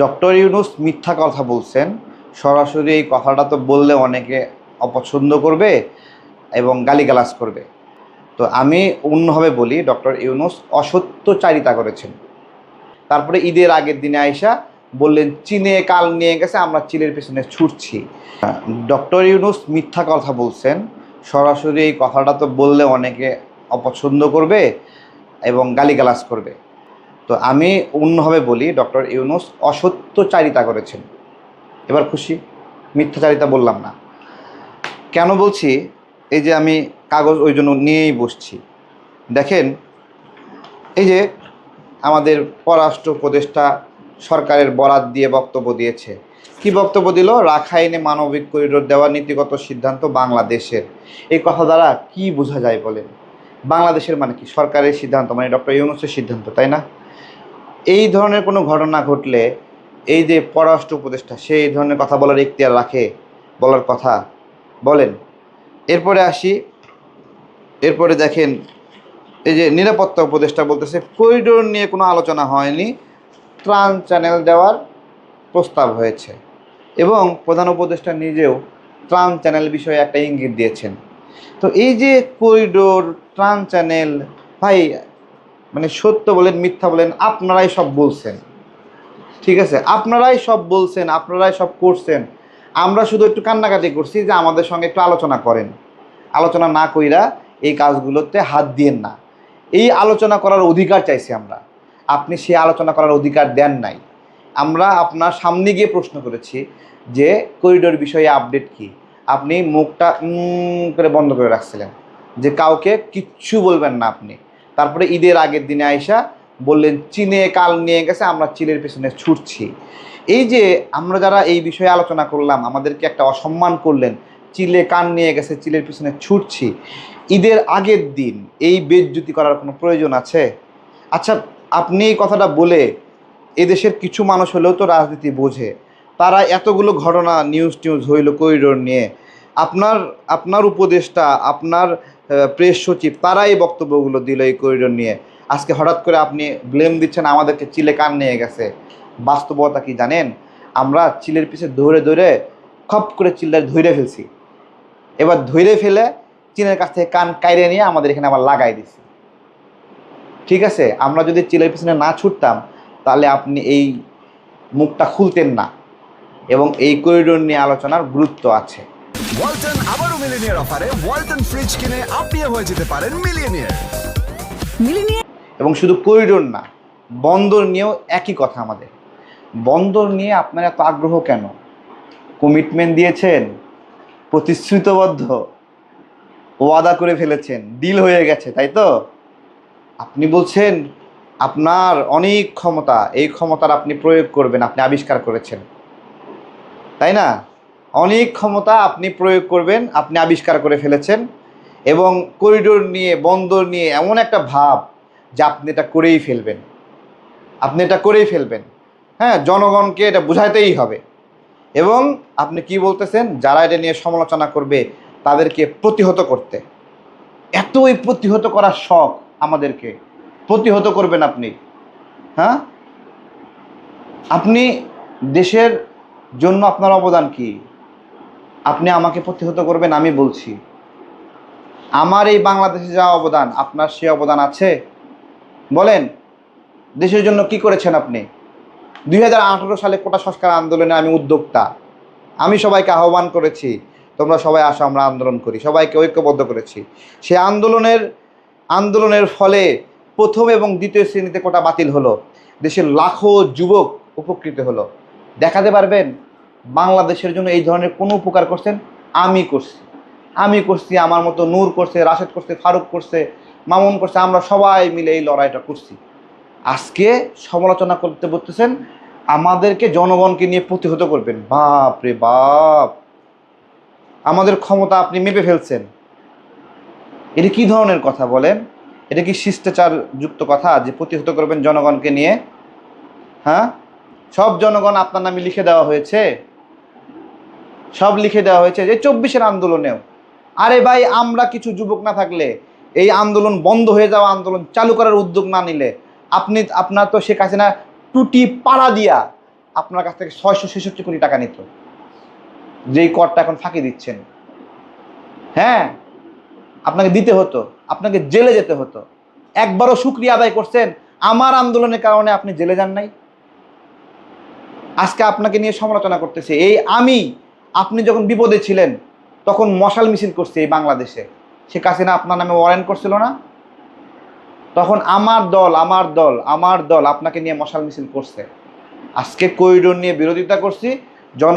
Doctor Yunus মিথ্যা কথা বলছেন। সরাসরি এই কথাটা তো বললে অনেকে অপছন্দ করবে এবং গালিগালাজ করবে। তো আমি অন্যভাবে বলি, ডক্টর ইউনুস অসত্য চারিতা করেছেন। তারপরে ঈদের আগের দিনে আইসা বললেন, চীনে কাল নিয়ে গেছে, আমরা চীনের পেছনে ছুটছি। ডক্টর ইউনুস মিথ্যা কথা বলছেন। সরাসরি এই কথাটা তো বললে অনেকে অপছন্দ করবে এবং গালিগালাজ করবে। তো আমি অন্যভাবে বলি, ডক্টর ইউনুস অসত্যচারিতা করেছেন। এবার খুশি? মিথ্যাচারিতা বললাম না। কেন বলছি? এই যে আমি কাগজ ওই জন্য নিয়েই বসছি। দেখেন, এই যে আমাদের পররাষ্ট্র উপদেষ্টা সরকারের বরাত দিয়ে বক্তব্য দিয়েছে। কি বক্তব্য দিল? রাখাইনে মানবিক করিডোর দেওয়ার নীতিগত সিদ্ধান্ত বাংলাদেশের। এই কথা দ্বারা কি বোঝা যায় বলেন? বাংলাদেশের মানে কি? সরকারের সিদ্ধান্ত মানে ডক্টর ইউনুসের সিদ্ধান্ত, তাই না? এই ধরনের কোনো ঘটনা ঘটলে এই যে পররাষ্ট্র উপদেষ্টা, সে এই ধরনের কথা বলার ইখতিয়ার রাখে, বলার কথা বলেন। এরপরে আসি, এরপরে দেখেন, এই যে নিরাপত্তা উপদেষ্টা বলতেছে করিডোর নিয়ে কোনো আলোচনা হয়নি, ত্রাণ চ্যানেল দেওয়ার প্রস্তাব হয়েছে। এবং প্রধান উপদেষ্টা নিজেও ত্রাণ চ্যানেল বিষয়ে একটা ইঙ্গিত দিয়েছেন। তো এই যে করিডোর ত্রাণ চ্যানেল ভাই মানে সত্য বলেন, মিথ্যা বলেন, আপনারাই সব বলছেন। ঠিক আছে? আপনারাই সব বলছেন, আপনারাই সব করছেন। আমরা শুধু একটু কান্নাকাটি করছি যে আমাদের সঙ্গে একটু আলোচনা করেন। আলোচনা না কইরা এই কাজগুলোতে হাত দিয়েন না। এই আলোচনা করার অধিকার চাইছি আমরা। আপনি সে আলোচনা করার অধিকার দেন নাই। আমরা আপনার সামনে গিয়ে প্রশ্ন করেছি যে করিডোর বিষয়ে আপডেট কি? আপনি মুখটা করে বন্ধ করে রাখছিলেন। যে কাউকে কিচ্ছু বলবেন না আপনি। তারপরে ঈদের আগের দিনে আইসা বললেন, চীনে কাল নিয়ে গেছে, আমরা চীনের পেছনে ছুটছি। এই যে আমরা যারা এই বিষয়ে আলোচনা করলাম, আমাদেরকে একটা অসম্মান করলেন চিলে কান নিয়ে গেছে চিলের পিছনে ছুটছি। ঈদের আগের দিন এই বেজ্জুতি করার কোনো প্রয়োজন আছে? আচ্ছা আপনি এই কথাটা বলে এদেশের কিছু মানুষ হলেও তো রাজনীতি বোঝে। তারা এতগুলো ঘটনা নিউজ টিউজ হইল করিডোর নিয়ে। আপনার আপনার উপদেশটা আপনার প্রেস সচিব তারা এই বক্তব্যগুলো দিল এই করিডোর নিয়ে। আজকে হঠাৎ করে আপনি ব্লেম দিচ্ছেন, আমাদেরকে চিলে কান নিয়ে গেছে। বাস্তবতা কি জানেন? আমরা চিলের পিছে ধরে ধরে খপ করে চিল্লার ধরে ফেলছি। এবার ধরে ফেলে চীনের কাছ থেকে কান কাইরে নিয়ে আমাদের এখানে আবার লাগাই দিছি। ঠিক আছে? আমরা যদি চিলের পিছনে না ছুটতাম, তাহলে আপনি এই মুখটা খুলতেন না। এবং এই করিডোর নিয়ে আলোচনার গুরুত্ব আছে। ওয়ালটন আবারও মিলিনিয়ার অফারে ওয়ালটন ফ্রিজ কিনে আপনিও হয়ে যেতে পারেন মিলিয়নিয়ার। মিলিনিয়ার? এবং শুধু করিডোর না বন্দর নিয়েও একই কথা আমাদের। বন্দর নিয়ে আপনার এত আগ্রহ কেন? কমিটমেন্ট দিয়েছেন প্রতিশ্রুতবদ্ধ ওয়াদা করে ফেলেছেন ডিল হয়ে গেছে তাই তো? আপনি বলছেন আপনার অনেক ক্ষমতা এই ক্ষমতার আপনি প্রয়োগ করবেন আপনি আবিষ্কার করেছেন। তাই না? অনেক ক্ষমতা আপনি প্রয়োগ করবেন, আপনি আবিষ্কার করে ফেলেছেন এবং করিডোর নিয়ে, বন্দর নিয়ে এমন একটা ভাব যে আপনি এটা করেই ফেলবেন। আপনি এটা করেই ফেলবেন। হ্যাঁ জনগণকে এটা বুঝাইতেই হবে। এবং আপনি কি বলতেছেন? যারা এটা নিয়ে সমালোচনা করবে, তাদেরকে প্রতিহত করতে। এতই প্রতিহত করার শখ আমাদেরকে। প্রতিহত করবেন আপনি। হ্যাঁ? আপনি দেশের জন্য আপনার অবদান কি? আপনি আমাকে প্রতিহত করবেন, আমি বলছি। আমার এই বাংলাদেশে যা অবদান, আপনার সে অবদান আছে? বলেন, দেশের জন্য কি করেছেন আপনি? দু হাজার আঠেরো সালে কোটা সংস্কার আন্দোলনে আমি উদ্যোক্তা। আমি সবাইকে আহ্বান করেছি, তোমরা সবাই আসো, আমরা আন্দোলন করি, সবাইকে ঐক্যবদ্ধ করেছি। সে আন্দোলনের আন্দোলনের ফলে প্রথম এবং দ্বিতীয় শ্রেণীতে কোটা বাতিল হলো। দেশের লাখো যুবক উপকৃত হলো। দেখাতে পারবেন? বাংলাদেশের জন্য এই ধরনের কোনো উপকার করছেন? আমি করছি। আমি করছি, আমার মতো নূর করছে, রাশেদ করছে, ফারুক করছে, মামুন করছে, আমরা সবাই মিলে এই লড়াইটা করছি। আজকে সমালোচনা করতে বলতেছেন, আমাদেরকে জনগণকে নিয়ে প্রতিহত করবেন। বাপ রে বাপ! আমাদের ক্ষমতা আপনি মেপে ফেলছেন। এটা কি ধরনের কথা বলেন? এটা কি শিষ্টাচার যুক্ত কথা যে প্রতিহত করবেন জনগণকে নিয়ে? হ্যাঁ? সব জনগণ আপনার নামে লিখে দেওয়া হয়েছে। সব লিখে দেওয়া হয়েছে যে চব্বিশের আন্দোলনেও। আরে ভাই, আমরা কিছু যুবক না থাকলে, এই আন্দোলন বন্ধ হয়ে যাওয়া আন্দোলন চালু করার উদ্যোগ না নিলে, আপনি, আপনার তো শেখ হাসিনা টুটি পাড়া দিয়া আপনার কাছ থেকে ছয়শো ছেষট্টি কোটি টাকা নিত। যেই করটা এখন ফাঁকি দিচ্ছেন। হ্যাঁ আপনাকে দিতে হতো, আপনাকে জেলে যেতে হতো। একবারও শুক্রিয়া আদায় করছেন, আমার আন্দোলনের কারণে আপনি জেলে যান নাই। আজকে আপনাকে নিয়ে সমালোচনা করতেছে। এই আমি আপনি যখন বিপদে ছিলেন, তখন মশাল মিছিল করছে এই বাংলাদেশে। শেখ হাসিনা আপনার নামে ওয়ারেন্ট করছিল না? তখন আমার দল আমার দল আমার দল আপনাকে নিয়ে মশাল মিছিল করছে। আজকে করিডোর নিয়ে বিরোধিতা করছি, জন